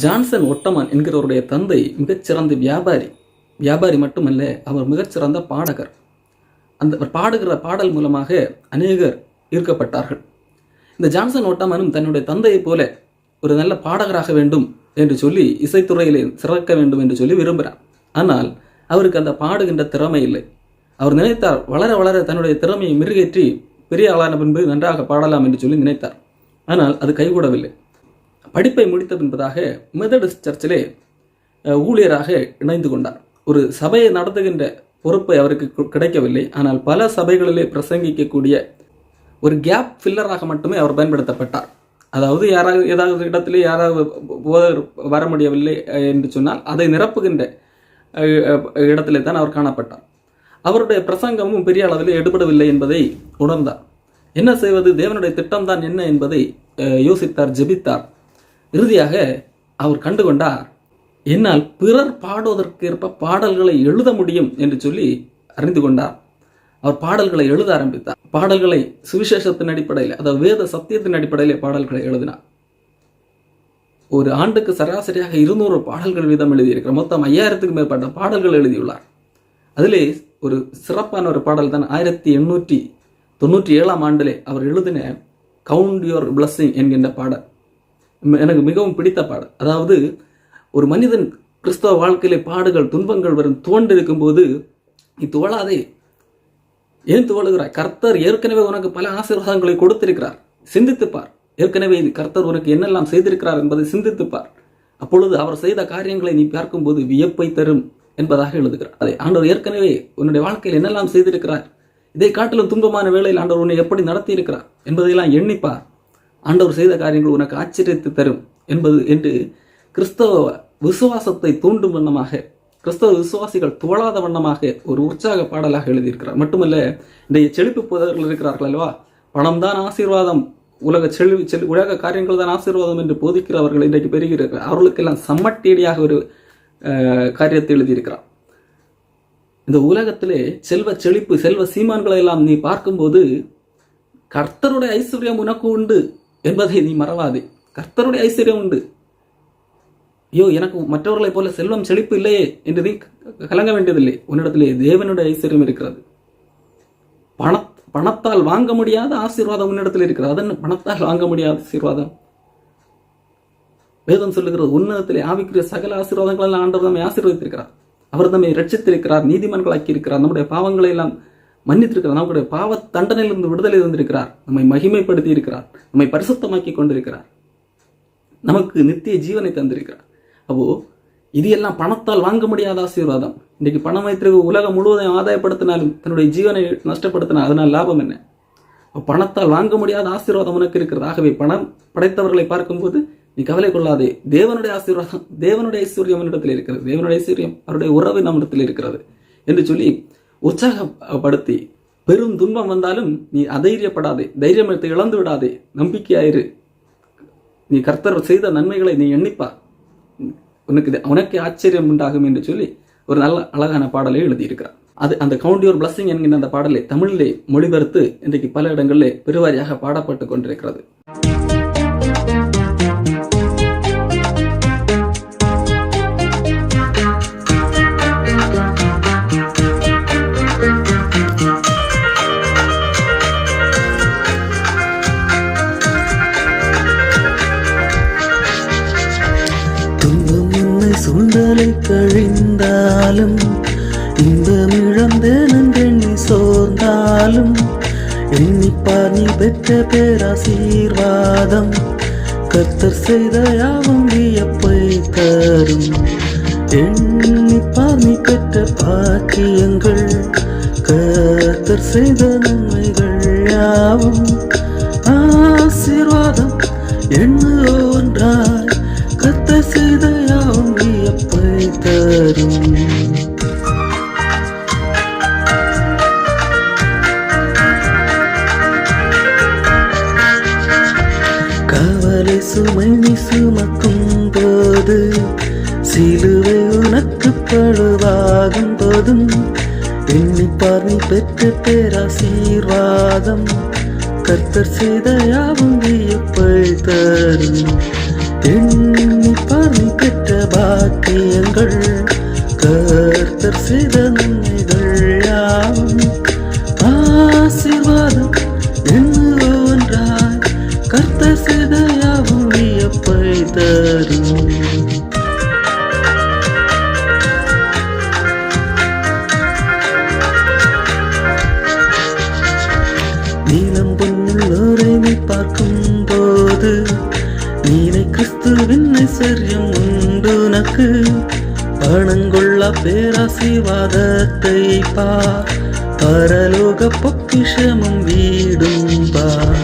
Johnson Ottoman என்கிறவருடைய தந்தை மிகச்சிறந்த வியாபாரி. வியாபாரி மட்டுமல்ல அவர் மிகச்சிறந்த பாடகர். அந்த பாடுகிற பாடல் மூலமாக அநேகர் ஈர்க்கப்பட்டார்கள். இந்த ஜான்சன் ஒட்டமானும் தன்னுடைய தந்தையைப் போல ஒரு நல்ல பாடகராக வேண்டும் என்று சொல்லி இசைத்துறையிலே சிறக்க வேண்டும் என்று சொல்லி விரும்புகிறார். ஆனால் அவருக்கு அந்த பாடுகின்ற திறமை இல்லை. அவர் நினைத்தார் வளர வளர தன்னுடைய திறமையை மிருகேற்றி பெரிய ஆளான பின்பு நன்றாக பாடலாம் என்று சொல்லி நினைத்தார். ஆனால் அது கைகூடவில்லை. படிப்பை முடித்த பின்பதாக மெதடிஸ்ட் சர்ச்சிலே ஊழியராக இணைந்து கொண்டார். ஒரு சபையை நடத்துகின்ற பொறுப்பை அவருக்கு கிடைக்கவில்லை. ஆனால் பல சபைகளிலே பிரசங்கிக்கக்கூடிய ஒரு கேப் ஃபில்லராக மட்டுமே அவர் பயன்படுத்தப்பட்டார். அதாவது யாராவது ஏதாவது இடத்துல யாராவது போதகர் வர முடியவில்லை என்று சொன்னால் அதை நிரப்புகின்ற இடத்திலே தான் அவர் காணப்பட்டார். அவருடைய பிரசங்கமும் பெரிய அளவில் எடுபடவில்லை என்பதை உணர்ந்தார். என்ன செய்வது? தேவனுடைய திட்டம்தான் என்ன என்பதை யோசித்தார் ஜெபித்தார். இறுதியாக அவர் கண்டுகொண்டார் என்னால் பிறர் பாடுவதற்கேற்ப பாடல்களை எழுத முடியும் என்று சொல்லி அறிந்து கொண்டார். அவர் பாடல்களை எழுத ஆரம்பித்தார். பாடல்களை சுவிசேஷத்தின் அடிப்படையில் அதாவது வேத சத்தியத்தின் அடிப்படையிலே பாடல்களை எழுதினார். ஒரு ஆண்டுக்கு சராசரியாக இருநூறு பாடல்கள் வீதம் எழுதியிருக்கிறார். மொத்தம் ஐயாயிரத்துக்கு மேற்பட்ட பாடல்கள் எழுதியுள்ளார். அதிலே ஒரு சிறப்பான ஒரு பாடல் தான் ஆயிரத்தி எண்ணூற்றி தொண்ணூற்றி ஏழாம் ஆண்டிலே அவர் எழுதின கவுண்ட் யுவர் பிளஸ்ஸிங் என்கின்ற பாடல். எனக்கு மிகவும் பிடித்த பாடல். அதாவது ஒரு மனிதன் கிறிஸ்தவ வாழ்க்கையிலே பாடுகள் துன்பங்கள் வரும் தோன்றிருக்கும் போது நீ துவளாதே ஏன் துவழுகிறாய் கர்த்தர் ஏற்கனவே உனக்கு பல ஆசீர்வாதங்களை கொடுத்திருக்கிறார். சிந்தித்துப்பார். ஏற்கனவே கர்த்தர் உனக்கு என்னெல்லாம் செய்திருக்கிறார் என்பதை சிந்தித்துப்பார். அப்பொழுது அவர் செய்த காரியங்களை நீ பார்க்கும்போது வியப்பை தரும் என்பதாக எழுதுகிறார். அதை ஆண்டவர் ஏற்கனவே உன்னுடைய வாழ்க்கையில் என்னெல்லாம் செய்திருக்கிறார்? இதை காட்டிலும் துன்பமான வேளையில் ஆண்டவர் உன்னை எப்படி நடத்தி இருக்கிறார் என்பதையெல்லாம் எண்ணிப்பார். ஆண்டவர் செய்த காரியங்கள் உனக்கு ஆச்சரியத்தை தரும் என்பது என்று கிறிஸ்தவ விசுவாசத்தை தூண்டும் வண்ணமாக கிறிஸ்தவ விசுவாசிகள் துவளாத வண்ணமாக ஒரு உற்சாக பாடலாக எழுதியிருக்கிறார். மட்டுமல்ல இன்றைய செழிப்பு புதர்கள் இருக்கிறார்கள் அல்லவா? பணம்தான் ஆசீர்வாதம் உலக செழிவு செல் உலக காரியங்கள் தான் ஆசீர்வாதம் என்று போதிக்கிறவர்கள் இன்றைக்கு பெறுகிறார்கள். அவர்களுக்கெல்லாம் சம்மட்டேடியாக ஒரு காரியத்தை எழுதியிருக்கிறார். இந்த உலகத்திலே செல்வ செழிப்பு செல்வ சீமான்களை எல்லாம் நீ பார்க்கும்போது கர்த்தருடைய ஐஸ்வர்யம் உனக்கு உண்டு. என்பதை நீ மறவாதே. கர்த்தருடைய ஐஸ்வர்யம் உண்டு. ஐயோ எனக்கு மற்றவர்களைப் போல செல்வம் செழிப்பு இல்லையே என்று நீ க- கலங்க வேண்டியதில்லை. உன்னிடத்திலே தேவனுடைய ஐஸ்வர்யம் இருக்கிறது. பண பணத்தால் வாங்க முடியாத ஆசீர்வாதம் உன்னிடத்தில் இருக்கிறது. அதன் பணத்தால் வாங்க முடியாத ஆசீர்வாதம். வேதம் சொல்லுகிறது உன்னதத்திலே ஆவிக்குரிய சகல ஆசீர்வாதங்களெல்லாம் ஆண்டவர் நம்மை ஆசீர்வதித்திருக்கிறார். அவர் நம்மை ரட்சித்திருக்கிறார் நீதிமன்களாக்கி இருக்கிறார் நம்முடைய பாவங்களை எல்லாம் மன்னித்திருக்கிறார். நம்முடைய பாவ தண்டனையிலிருந்து விடுதலை தந்திருக்கிறார். நம்மை மகிமைப்படுத்தி இருக்கிறார் நம்மை பரிசுத்தமாக்கி கொண்டிருக்கிறார் நமக்கு நித்திய ஜீவனை தந்திருக்கிறார். அப்போ இது எல்லாம் பணத்தால் வாங்க முடியாத ஆசீர்வாதம். இன்னைக்கு பணம் வைத்திருக்க உலகம் முழுவதும் ஆதாயப்படுத்தினாலும் தன்னுடைய ஜீவனை நஷ்டப்படுத்தினால் அதனால் லாபம் என்ன? பணத்தால் வாங்க முடியாத ஆசீர்வாதம் உனக்கு இருக்கிறது. ஆகவே பணம் படைத்தவர்களை பார்க்கும்போது நீ கவலை கொள்ளாதே. தேவனுடைய ஆசீர்வாதம் தேவனுடைய ஐஸ்வர்யம் என்னிடத்தில் இருக்கிறது. தேவனுடைய ஐஸ்வர்யம் அவருடைய உறவு நம்மிடத்தில் இருக்கிறது. என்று சொல்லி உற்சாகப்படுத்தி பெரும் துன்பம் வந்தாலும் நீ அதைரியப்படாதே தைரியம் எடுத்து இழந்து விடாதே நம்பிக்கையாயிரு. நீ கர்த்தர் செய்த நன்மைகளை நீ எண்ணிப்பா. உனக்கு உனக்கு ஆச்சரியம் உண்டாகும் என்று சொல்லி ஒரு நல்ல அழகான பாடலை எழுதியிருக்கிறார். அது அந்த கவுண்ட் யுவர் பிளஸிங் என்கின்ற அந்த பாடலை தமிழிலே மொழிபெயர்த்து இன்றைக்கு பல இடங்களிலே பெருவாரியாக பாடப்பட்டு கொண்டிருக்கிறது. என்னை கழிந்தாலும் இன்பம் இழந்தேன் எண்ணி சோர்ந்தாலும் எண்ணிப்பார் நீ பெற்ற பேராசீர்வாதம் கத்தர் செய்த யாவும் வியப்பை தரும். எண்ணிப்பார் நீ பெற்ற பாக்கியங்கள் கத்தர் செய்த நன்மைகள் யாவும். ஆசீர்வாதம் என்ன ஒன்றாய் உனக்கு பழுவாகும் போதும். எண்ணிப்பார் நீ பெற்று பேராசீர்வாதம். கர்த்தர் செய்த யாவும் வியப்பை தரும். எண்ணிப்பார் நீ பெற்ற பாக்கியங்கள். கர்த்தர் செய்த நன்மைகள் யாவும். ஆசீர்வாதம் என்ன ஒன்றாய் கர்த்தர் செய்த யாவும் வியப்பை தரும். ஆச்சரியம் உண்டு உனக்கு. பணங்கொள்ள பேராசீர்வாதத்தை பார் பரலோக பொக்கிஷமும் வீடும் பார்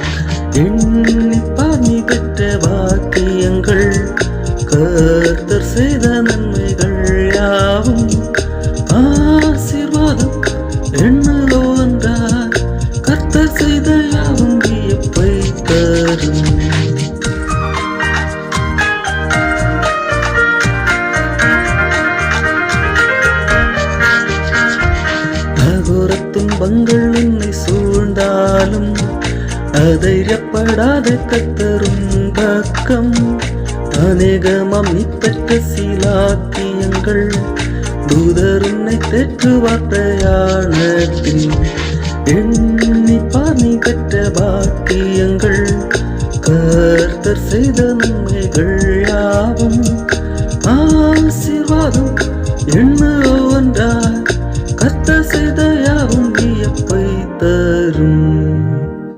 எண்ணிப்பார் நீ பெற்ற வாக்கியங்கள். கர்த்தர் செய்த நன்மைகள் யாவும். ஆசீர்வாதம் என்ன துன்பங்கள் உன்னை சூழ்ந்தாலும் அதைரியப்படாத கத்தரும் பக்கம். அநேகமாம் நீ பெற்ற சீலாக்கியங்கள் தூதர் உன்னை தேற்றுவார் பிரயாணத்தில் எண்ணிப்பார் நீ பெற்ற பாக்கியங்கள் கர்த்தர் செய்த நன்மைகள் யாவும். ஆசீர்வாதம் என்ன கத்த சிதையாவும் வியப்பை தரும்.